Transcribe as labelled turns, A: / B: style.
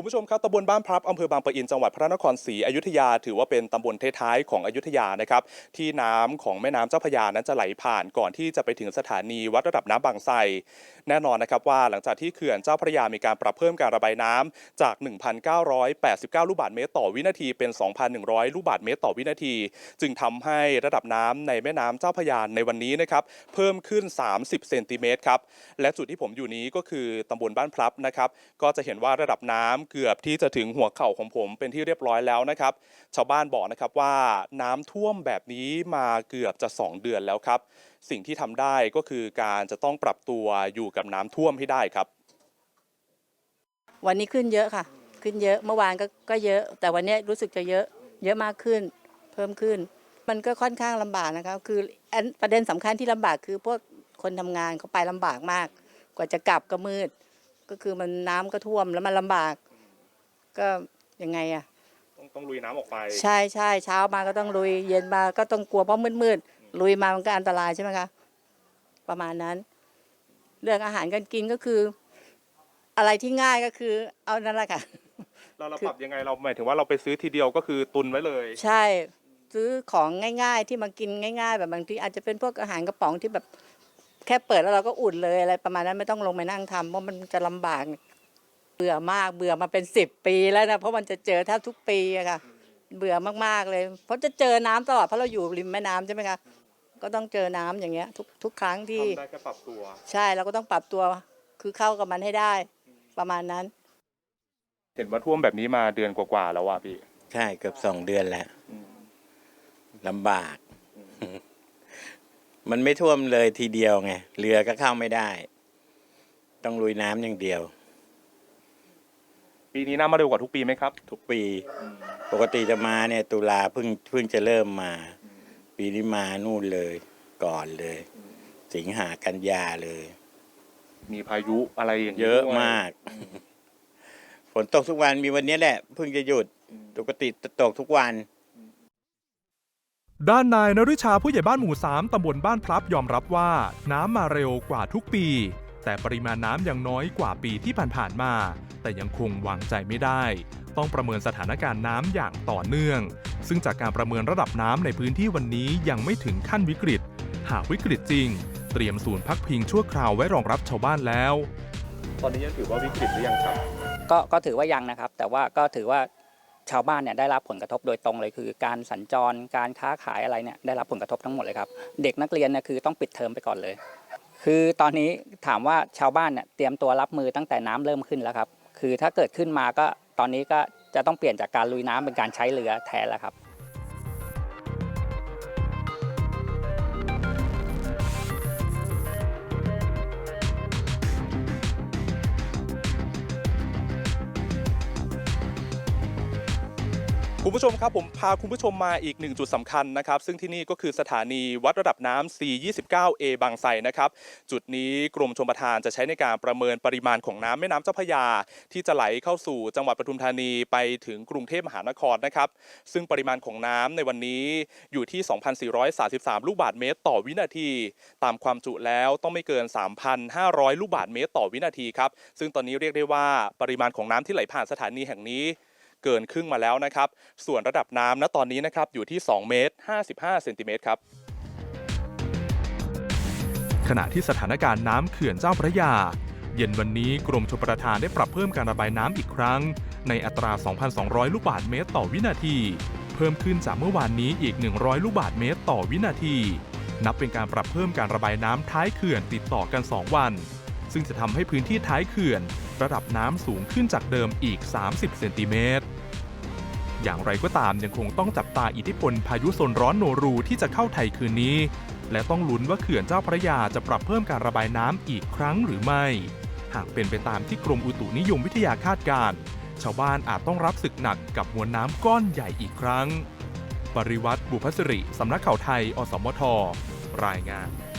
A: คุณผู้ชมครับตำบลบ้านพลับอำเภอบางปะอินจังหวัดพระนครศรีอยุธยา ถือว่าเป็นตำบลท้ายๆของอยุธยานะครับที่น้ำของแม่น้ำเจ้าพระยานั้นจะไหลผ่านก่อนที่จะไปถึงสถานีวัดระดับน้ำบางไทรแน่นอนนะครับว่าหลังจากที่เขื่อนเจ้าพระยามีการปรับเพิ่มการระบายน้ำจาก 1,989 ลูกบาศก์เมตรต่อวินาทีเป็น 2,100 ลูกบาศก์เมตรต่อวินาที จึงทำให้ระดับน้ำในแม่น้ำเจ้าพระยาในวันนี้นะครับเพิ่มขึ้น 30 เซนติเมตรครับและจุดที่ผมอยู่นี้ก็คือตำบลบ้านพลับนะครับก็จะเห็นว่าระดับน้ำเกือบที่จะถึงหัวเข่าของผมเป็นที่เรียบร้อยแล้วนะครับ ชาวบ้านบอกนะครับว่าน้ำท่วมแบบนี้มาเกือบจะ 2 เดือนแล้วครับ สิ่งที่ทำได้ก็คือการจะต้องปรับตัวอยู่กับน้ำท่วมให้ได้ครับ
B: วันนี้ขึ้นเยอะค่ะ ขึ้นเยอะเมื่อวานก็ก็เยอะ แต่วันนี้รู้สึกจะเยอะเยอะมากขึ้น เพิ่มขึ้น มันก็ค่อนข้างลำบากนะคะคือประเด็นสำคัญที่ลำบากคือพวกคนทำงานเขาไปลำบากมาก กว่าจะกลับก็มืด ก็คือมันน้ำก็ท่วมแล้วมันลำบาก ก็ยังไงอะ
A: ต้องต้องลุยน้ำออกไป
B: ใช่ใช่เช้ามาก็ต้องลุย เย็นมาก็ต้องกลัวเพราะมืดๆลุยมามันก็อันตรายใช่ไหมคะประมาณนั้น เรื่องอาหารการกินก็คือ อะไรที่ง่ายก็คือ เอานั่นแหละค่ะ
A: เราเราปรับยังไงเราหมายถึงว่าเราไปซื้อทีเดียวก็คือตุนไว้เลย
B: ใช่ซื้อของง่าย ๆ ที่มากินง่าย ๆ แบบบางทีอาจจะเป็นพวกอาหารกระป๋องที่แบบแค่เปิดแล้วเราก็อุ่นเลยอะไรประมาณนั้นไม่ต้องลงไปนั่งทำเพราะมันจะลำบาก เบื่อมากเบื่อมาเป็นสิบปีแล้วนะเพราะมันจะเจอแทบทุกปีอะค่ะ เบื่อมากๆเลย เพราะจะเจอน้ำตลอดเพราะเราอยู่ริมแม่น้ำใช่ไหมคะก็ต้องเจอน้ำอย่างเงี้ย ทุกทุกครั้งที่
A: ทำได้แค่ปรับตัว
B: ใช่เราก็ต้องปรับตัวคือเข้ากับมันให้ได้ ประมาณนั้น
A: เห็นว่าท่วมแบบนี้มาเดือนกว่าๆแล้วว่ะพี่
C: ใช่เกือบสองเดือนแล้วลำบาก มันไม่ท่วมเลยทีเดียวไงเรือก็เข้าไม่ได้ ต้องลุยน้ำอย่างเดียว
A: ปีนี้น้ำมาเร็วกว่าทุกปีไหมครับ
C: ทุกปี ปกติจะมาเนี่ยตุลาเพิ่งเพิ่งจะเริ่มมา ปีนี้มานู่นเลย ก่อนเลย สิงหากันยาเลย
A: มีพายุอะไรอย่างนี้
C: เยอะ
A: ด้วย
C: มาก ฝนตกทุกวันมีวันนี้แหละเพิ่งจะหยุดปกติจะตกทุกวัน
D: ด้านนายนฤชาผู้ใหญ่บ้านหมู่ 3 ตำบลบ้านพลับยอมรับว่า น้ำมาเร็วกว่าทุกปี แต่ปริมาณน้ำยังน้อยกว่าปีที่ผ่านๆมา แต่ยังคงวางใจไม่ได้ ต้องประเมินสถานการณ์น้ำอย่างต่อเนื่อง ซึ่งจากการประเมินระดับน้ำในพื้นที่วันนี้ยังไม่ถึงขั้นวิกฤต หากวิกฤตจริง เตรียมศูนย์พักพิงชั่วคราวไว้รองรับชาวบ้านแล้ว
A: ตอนนี้ยังถือว่าวิกฤตหรือยังครับ
E: ก็ก็ถือว่ายังนะครับ แต่ว่าก็ถือว่าชาวบ้านเนี่ยได้รับผลกระทบโดยตรงเลยคือ การสัญจรการค้าขายอะไรเนี่ยได้รับผลกระทบทั้งหมดเลยครับ เด็กนักเรียนเนี่ยคือต้องปิดเทอมไปก่อนเลย คือตอนนี้ ถามว่าชาวบ้านเนี่ยเตรียมตัวรับมือตั้งแต่น้ำเริ่มขึ้นแล้วครับคือถ้าเกิดขึ้นมาก็ตอนนี้ก็จะต้องเปลี่ยนจากการลุยน้ำเป็นการใช้เรือแทนแล้วครับ
A: คุณผู้ชมครับผมพาคุณผู้ชมมาอีกหนึ่งจุดสำคัญนะครับ ซึ่งที่นี่ก็คือสถานีวัดระดับน้ำ C29A บางไทรนะครับ จุดนี้กรมชลประทานจะใช้ในการประเมินปริมาณของน้ำแม่น้ำเจ้าพระยา ที่จะไหลเข้าสู่จังหวัดปทุมธานีไปถึงกรุงเทพมหานครนะครับ ซึ่งปริมาณของน้ำในวันนี้อยู่ที่ 2,433 ลูกบาศก์เมตร ต่อวินาที ตามความจุแล้วต้องไม่เกิน 3,500 ลูกบาศก์เมตร ต่อวินาทีครับซึ่งตอนนี้เรียกได้ว่าปริมาณของน้ำที่ไหลผ่านสถานีแห่งนี้ เกินครึ่งมาแล้วนะครับ ส่วนระดับน้ำณตอนนี้นะครับอยู่ที่ 2 เมตร 55 เซนติเมตรครับ
D: ขณะที่สถานการณ์น้ำเขื่อนเจ้าพระยา เย็นวันนี้กรมชลประทานได้ปรับเพิ่มการระบายน้ำอีกครั้ง ในอัตรา 2,200 ลูกบาศก์เมตรต่อวินาที เพิ่มขึ้นจากเมื่อวานนี้อีก 100 ลูกบาศก์เมตรต่อวินาที นับเป็นการปรับเพิ่มการระบายน้ำท้ายเขื่อนติดต่อกัน 2 วัน ซึ่งจะทำให้พื้นที่ท้ายเขื่อน ระดับน้ำสูงขึ้นจากเดิมอีก 30 เซนติเมตร อย่างไรก็ตามยังคงต้องจับตาอิทธิพลพายุโซนร้อนโนรูที่จะเข้าไทยคืนนี้ และต้องลุ้นว่าเขื่อนเจ้าพระยาจะปรับเพิ่มการระบายน้ำอีกครั้งหรือไม่ หากเป็นไปตามที่กรมอุตุนิยมวิทยาคาดการณ์ชาวบ้านอาจต้องรับศึกหนักกับมวลน้ำก้อนใหญ่อีกครั้ง ปริวัติบุพสิริ สำนักข่าวไทย อสมท รายงาน